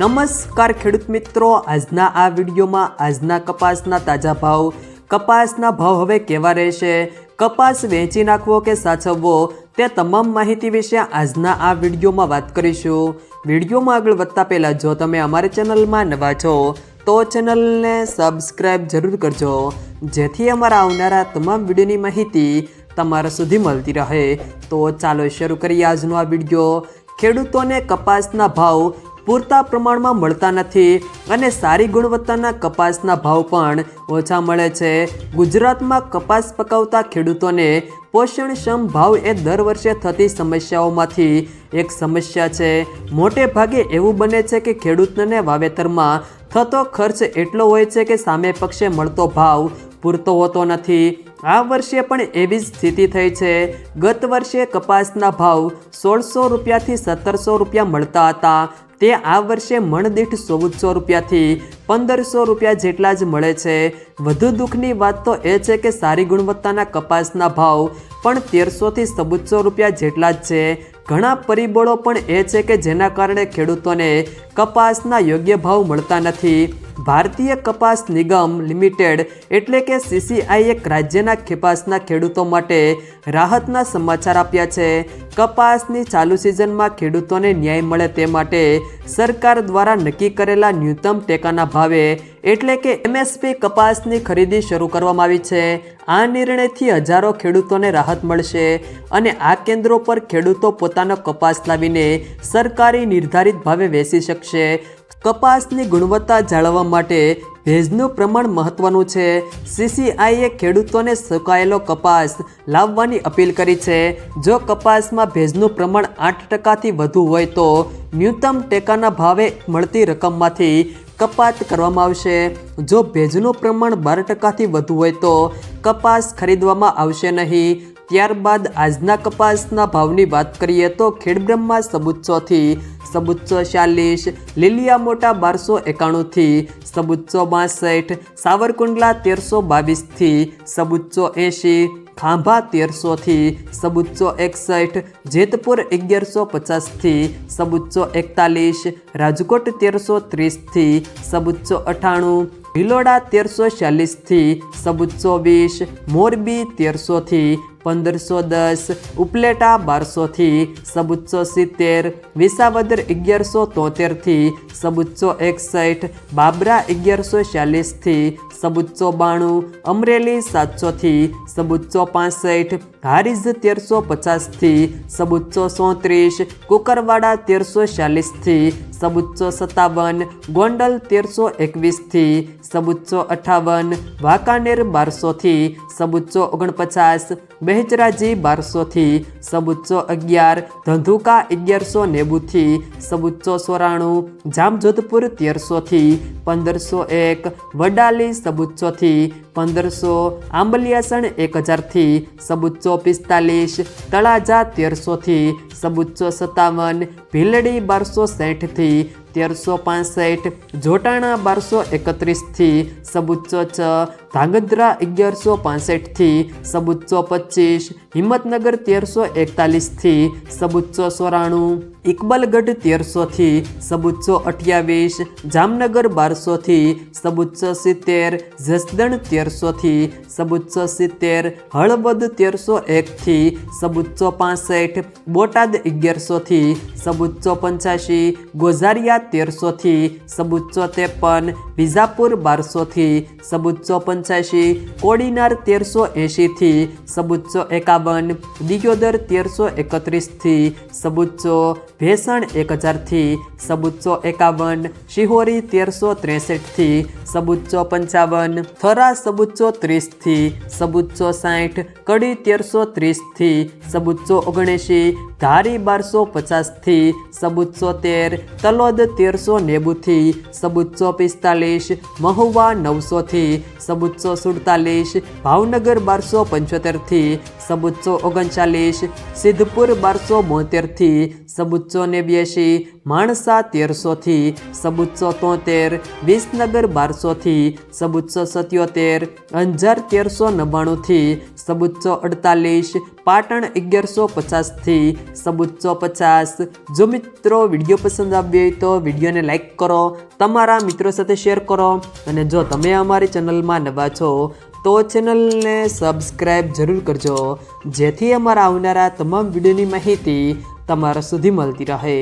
નમસ્કાર ખેડૂત મિત્રો. આજના આ વિડીયોમાં આજના કપાસના તાજા ભાવ, કપાસના ભાવ હવે કેવા રહેશે, કપાસ વેચી નાખવો કે સાચવવો, તે તમામ માહિતી વિશે આજના આ વિડીયોમાં વાત કરીશું. વિડીયોમાં આગળ વધતા પહેલાં જો તમે અમારી ચેનલમાં નવા છો, તો ચેનલને સબસ્ક્રાઈબ જરૂર કરજો, જેથી અમારા આવનારા તમામ વિડીયોની માહિતી તમારા સુધી મળતી રહે. તો ચાલો શરૂ કરીએ આજનો આ વીડિયો. ખેડૂતોને કપાસના ભાવ પૂરતા પ્રમાણમાં મળતા નથી અને સારી ગુણવત્તાના કપાસના ભાવ પણ ઓછા મળે છે. ગુજરાતમાં કપાસ પકાવતા ખેડૂતોને પોષણક્ષમ ભાવ એ દર વર્ષે થતી સમસ્યાઓમાંથી એક સમસ્યા છે. મોટે ભાગે એવું બને છે કે ખેડૂતને વાવેતરમાં થતો ખર્ચ એટલો હોય છે કે સામે પક્ષે મળતો ભાવ પૂરતો હોતો નથી. આ વર્ષે પણ એવી જ સ્થિતિ થઈ છે. ગત વર્ષે કપાસના ભાવ સોળસો રૂપિયાથી સત્તરસો રૂપિયા મળતા હતા. તે આ વર્ષે મણદીઠ ચૌદસો રૂપિયાથી પંદરસો રૂપિયા જેટલા જ મળે છે. વધુ દુઃખની વાત તો એ છે કે સારી ગુણવત્તાના કપાસના ભાવ પણ તેરસોથી ચૌદસો રૂપિયા જેટલા જ છે. ઘણા પરિબળો પણ એ છે કે જેના કારણે ખેડૂતોને કપાસના યોગ્ય ભાવ મળતા નથી. ભારતીય કપાસ નિગમ લિમિટેડ એટલે કે સીસીઆઈ એક રાજ્યના કપાસના ખેડૂતો માટે રાહતના સમાચાર આપ્યા છે. કપાસની ચાલુ સિઝનમાં ખેડૂતોને ન્યાય મળે તે માટે સરકાર દ્વારા નક્કી કરેલા ન્યૂનતમ ટેકાના ભાવે એટલે કે એમએસપી કપાસની ખરીદી શરૂ કરવામાં આવી છે. આ નિર્ણયથી હજારો ખેડૂતોને રાહત મળશે અને આ કેન્દ્રો પર ખેડૂતો પોતાનો કપાસ લાવીને સરકારી નિર્ધારિત ભાવે વેચી શકશે. કપાસની ગુણવત્તા જાળવવા માટે ભેજનું પ્રમાણ મહત્વનું છે. સીસીઆઈએ ખેડૂતોને સુકાયેલો કપાસ લાવવાની અપીલ કરી છે. જો કપાસમાં ભેજનું પ્રમાણ આઠ ટકાથી વધુ હોય તો ન્યૂનતમ ટેકાના ભાવે મળતી રકમમાંથી કપાત કરવામાં આવશે. જો ભેજનું પ્રમાણ બાર ટકાથી વધુ હોય તો કપાસ ખરીદવામાં આવશે નહીં. ત્યારબાદ આજના કપાસના ભાવની વાત કરીએ તો ખેડબ્રહ્મા સબુચ્ચોથી સબુચ્ચો ચાલીસ લીલિયા મોટા બારસો એકાણુંથી સબુચ્ચો બાસઠ, સાવરકુંડલા તેરસો બાવીસથી સબુચ્ચો એંશી, ખાંભા તેરસોથી સબુચ્ચો એકસઠ, જેતપુર અગિયારસો પચાસથી સબુચ્ચો એકતાલીસ, રાજકોટ તેરસો ત્રીસથી સબુચ્ચો અઠ્ઠાણું ભિલોડા તેરસો ચાલીસથી સબુચ્ચો વીસ, મોરબી તેરસોથી પંદરસો દસ ઉપલેટા બારસોથી સબુચ્ચો સિત્તેર વિસાવદર અગિયારસો તોતેરથી સબુચ્ચો એકસઠ બાબરા અગિયારસો ચાલીસથી સબુચ્ચો બાણું, અમરેલી સાતસોથી સબુચ્ચો પાસઠ હારીજ તેરસો પચાસથી સબુચ્ચો સોત્રીસ, કુકરવાડા તેરસો ચાલીસથી સબુચ્ચો સત્તાવન, ગોંડલ તેરસો એકવીસથી સબુચ્ચો અઠાવન, વાંકાનેર બારસોથી સબુચ્ચો ઓગણપચાસ બહેજરાજી બારસોથી સબુચ્ચો અગિયાર, ધંધુકા અગિયારસો નેવુંથી સબુચ્ચો સોરાણું જામજોધપુર તેરસોથી પંદરસો એક, વડાલી સબુચ્ચોથી પંદરસો આંબલિયાસણ એક હજારથી સબુચ્ચો પિસ્તાલીસ તળાજા તેરસોથી સબુચ્ચો સત્તાવન ભીલડી બારસો સાઠથી તેરસો પાસઠ, જોટાણા બારસો એકત્રીસથી સબુચ્ચો છ, ધાંગધ્રા અગિયારસો પાસઠથી સબુચ્ચો પચીસ, હિંમતનગર તેરસો એકતાલીસથી સબુચ્ચો સોરાણું ઇકબલગઢ તેરસોથી સબુચ્ચો અઠ્યાવીસ, જામનગર બારસોથી સબુચ્ચો સિત્તેર, જસદણ તેરસોથી સબુચ્ચો સિત્તેર, હળવદ તેરસો એકથી સબુચ્ચો પાસઠ, બોટાદ અગિયારસોથી સબુચ્ચો પંચ્યાસી, ગોઝારિયા તેરસોથી સબુચ્ચો ત્રેપન, વિજાપુર બારસોથી સબુચ્ચો પંચ્યાસી, કોડીનાર તેરસો એંશીથી સબુચ્ચો એકાવન, દિયોદર તેરસો એકત્રીસથી સબુચ્ચો ભેસણ એક હજારથી સબુચ્ચો એકાવન, શિહોરી તેરસો ત્રેસઠથી સબુચ્ચો પંચાવન, થરા સબુચ્ચો ત્રીસથી સબુચ્ચો સાઠ કડી તેરસો ત્રીસથી સબુચ્ચો ઓગણએંશી, ધારી બારસો પચાસથી સબુચ્ચો તેર, તલોદ તેરસો નેવુંથી સબુચ્ચો પિસ્તાલીસ, મહુવા નવસોથી સબુચ્ચો સુડતાલીસ, ભાવનગર બારસો પંચોતેરથી સબુચ્ચો ઓગણચાલીસ, સિદ્ધપુર બારસો બોતેરથી સબુચ્ચો નેવ્યાસી માણસા તેરસોથી સબુચ્ચો તોતેર, વિસનગર બારસોથી સબુચ્ચો સત્યોતેર, અંજાર તેરસો નવ્વાણુંથી સબુચ્ચો અડતાલીસ, પાટણ અગિયારસો પચાસથી સબુચ્ચો પચાસ. જો મિત્રો વીડિયો પસંદ આવ્યો હોય તો વિડીયોને લાઇક કરો, તમારા મિત્રો સાથે શેર કરો અને જો તમે અમારી ચેનલમાં નવા છો, તો ચેનલને સબસ્ક્રાઈબ જરૂર કરજો, જેથી અમારા આવનારા તમામ વિડીયોની માહિતી તમારા સુધી મળતી રહે.